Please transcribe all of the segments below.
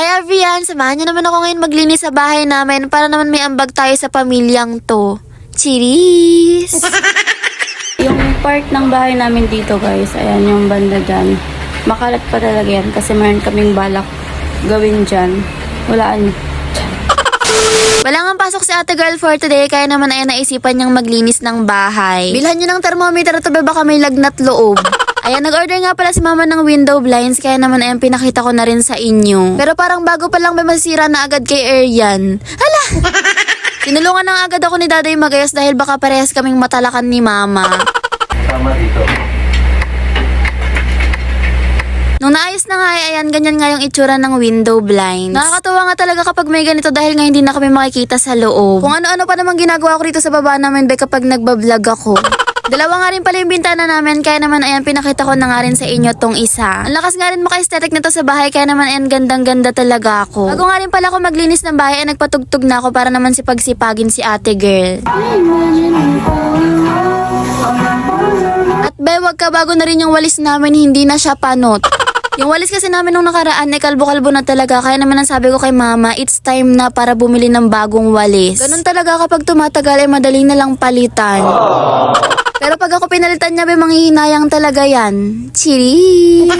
Hi everyone! Samahan niyo naman ako ngayon maglinis sa bahay namin para naman may ambag tayo sa pamilyang to. Cheers! Yung part ng bahay namin dito guys, ayan yung banda dyan. Makalat pa talaga yan kasi meron kaming balak gawin dyan. Walaan. Wala nga pasok si ate girl for today kaya naman ay naisipan niyang maglinis ng bahay. Bilhan niyo ng thermometer ba baka may lagnat loob. Ayan, nag-order nga pala si mama ng window blinds kaya naman ayan pinakita ko na rin sa inyo. Pero parang bago pa lang may masira na agad kay Arian. Hala! Tinulungan na agad ako ni daday magayos dahil baka parehas kaming matalakan ni mama. Tama dito. Nung naayos na nga ay ayan, ganyan nga yung itsura ng window blinds. Nakakatuwa nga talaga kapag may ganito dahil nga hindi na kami makikita sa loob. Kung ano-ano pa namang ginagawa ko rito sa baba namin be kapag nagbablog ako. Dalawa nga rin pala yung bintana namin, kaya naman ayan pinakita ko na nga rin sa inyo tong isa. Ang lakas nga rin maka-aesthetic nito sa bahay, kaya naman ayan gandang-ganda talaga ako. Bago nga rin pala ako maglinis ng bahay, ay nagpatugtog na ako para naman si pagsipagin si ate girl. At be, wag ka bago na rin yung walis namin, hindi na siya panot. Yung walis kasi namin nung nakaraan ay kalbo-kalbo na talaga kaya naman ang sabi ko kay mama, it's time na para bumili ng bagong walis. Ganun talaga kapag tumatagal ay madali na lang palitan. Pero pag ako pinalitan niya, may manghihinayang talaga yan. Cheers!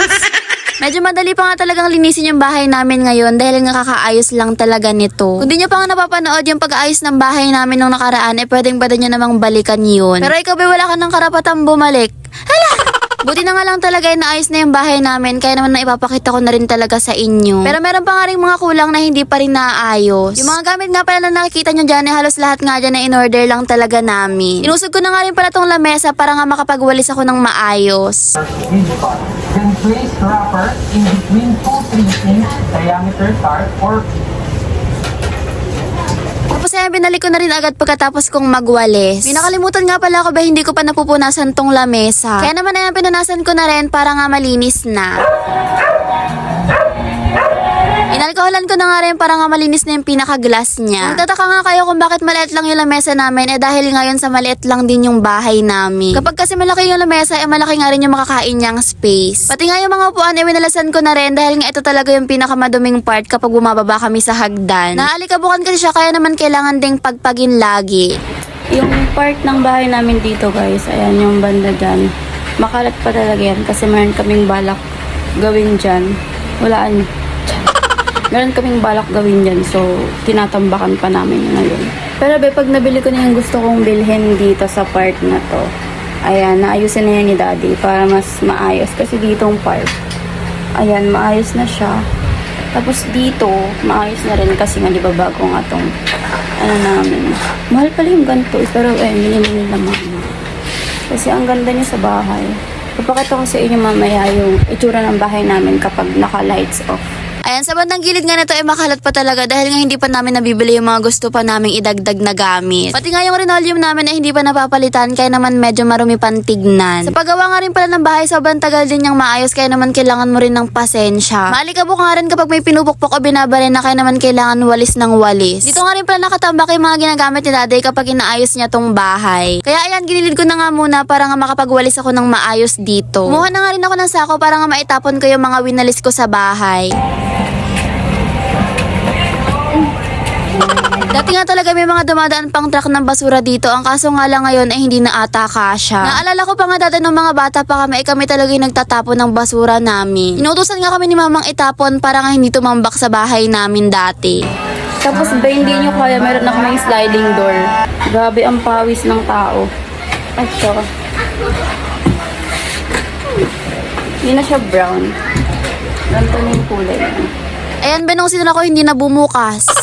Medyo madali pa nga talagang linisin yung bahay namin ngayon dahil nga kakaayos lang talaga nito. Kung di nyo pa nga napapanood yung pag-aayos ng bahay namin nung nakaraan, eh pwedeng pwede nyo namang balikan yun. Pero ikaw ba wala ka ng karapatang bumalik? Hala! Buti na nga lang talaga ay naayos na yung bahay namin kaya naman na ipapakita ko na rin talaga sa inyo. Pero meron pa nga rin mga kulang na hindi pa rin naaayos. Yung mga gamit nga pala na nakikita nyo dyan, eh, halos lahat nga dyan na in-order lang talaga namin. Inusog ko na nga rin pala tong lamesa para nga makapagwalis ako ng maayos. Then place wrapper in between two 3 inch diameter tart or Ay binalik ko na rin agad pagkatapos kong magwalis. May nga pala ako ba hindi ko pa napupunasan tong lamesa. Kaya naman ayan pinunasan ko na rin para nga malinis na. Inalkoholan ko na nga rin para nga malinis na yung pinaka-glass niya. Nagtataka nga kayo kung bakit maliit lang yung lamesa namin eh dahil ngayon sa maliit lang din yung bahay namin. Kapag kasi malaki yung lamesa eh malaki nga rin yung makakain niyang space. Pati nga yung mga upuan eh winalasan ko na rin dahil nga ito talaga yung pinakamaduming part kapag bumababa kami sa hagdan. Naalikabukan kasi siya kaya naman kailangan ding pagpagin lagi. Yung part ng bahay namin dito guys, ayan yung banda dyan. Makalat pa talaga yan kasi meron kaming balak gawin dyan. Walaan. Meron kaming balak gawin dyan so tinatambakan pa namin ngayon. Pero be, pag nabili ko na yung gusto kong bilhin dito sa part na to, ayan, naayusin na yan ni daddy para mas maayos. Kasi ditong part, ayan, maayos na siya. Tapos dito, maayos na rin kasi nga di ba bago nga tong ano namin. Mahal pala yung ganito, eh, pero eh, minili nila mama. Kasi ang ganda niya sa bahay. Papakita ko sa inyo mamaya yung itsura ng bahay namin kapag naka-lights off. Ayan, sa bandang gilid nga nito ay makalat pa talaga dahil nga hindi pa namin nabibili yung mga gusto pa naming idagdag na gamit. Pati nga yung linoleum namin ay hindi pa napapalitan kaya naman medyo marumi pang tignan. Sa paggawa nga rin pala ng bahay, sobrang tagal din yung maayos kaya naman kailangan mo rin ng pasensya. Maalikabok nga rin kapag may pinupukpok o binabalin na kaya naman kailangan walis ng walis. Dito nga rin pala nakatambak yung mga ginagamit ni daday kapag inaayos niya tong bahay. Kaya ayan, ginilid ko na nga muna para nga makapagwalis ako ng maayos dito. Kumuha na nga rin ako ng sako para nga maitapon ko yung mga winalis ko sa bahay. Dati nga talaga may mga dumadaan pang truck ng basura dito. Ang kaso nga lang ngayon ay hindi na ata kasha. Naalala ko pa nga dati nung mga bata pa kami, ay kami talaga yung nagtatapon ng basura namin. Inutusan nga kami ni mamang itapon para nga hindi tumambak sa bahay namin dati. Tapos ba hindi nyo kaya, meron na kaming sliding door. Grabe ang pawis ng tao. Ay, sorry. Hindi na siya brown. Ganito na yung kulay. Ayan, benong sinula ko hindi na bumukas.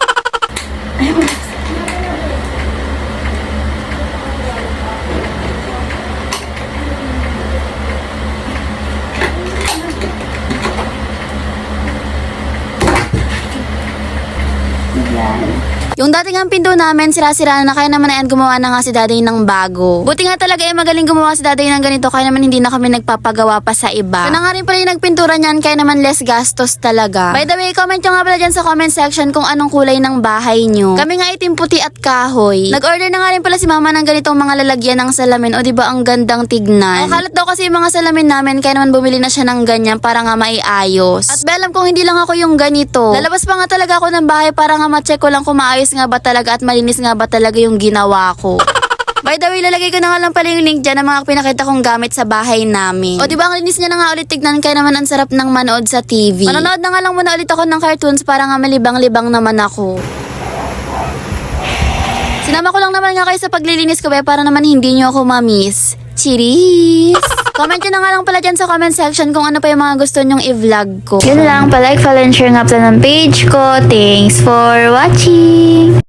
Yan. Yung dating ang pinto namin, sira-sira na kaya naman ayan gumawa na nga si daday ng bago. Buti nga talaga eh magaling gumawa si daday ng ganito kaya naman hindi na kami nagpapagawa pa sa iba. So na nga rin pala yung nagpintura niyan kaya naman less gastos talaga. By the way, comment nyo nga pala dyan sa comment section kung anong kulay ng bahay nyo. Kami nga itim puti at kahoy. Nag-order na nga rin pala si mama ng ganitong mga lalagyan ng salamin o di ba ang gandang tignan. O kalat daw kasi yung mga salamin namin kaya naman bumili na siya ng ganyan para nga maiayos. At belam kung hindi lang ako yung ganito. Lalabas pa nga talaga ako ng bahay para nga ma-check ko lang kung maayos nga ba talaga at malinis nga ba talaga yung ginawa ko. By the way, lalagay ko na nga lang pala yung link dyan ng mga pinakita kong gamit sa bahay namin. O di ba ang linis niya na nga ulit tignan kaya naman ang sarap ng manood sa TV. Manonood na nga lang muna ulit ako ng cartoons para nga malibang-libang naman ako. Sinama ko lang naman nga kayo sa paglilinis ko eh, para naman hindi nyo ako mamiss. Cheers! Comment nyo na nga lang pala dyan sa comment section kung ano pa yung mga gusto nyong i-vlog ko. Yun lang, palike, follow, and share nga pala ng page ko. Thanks for watching!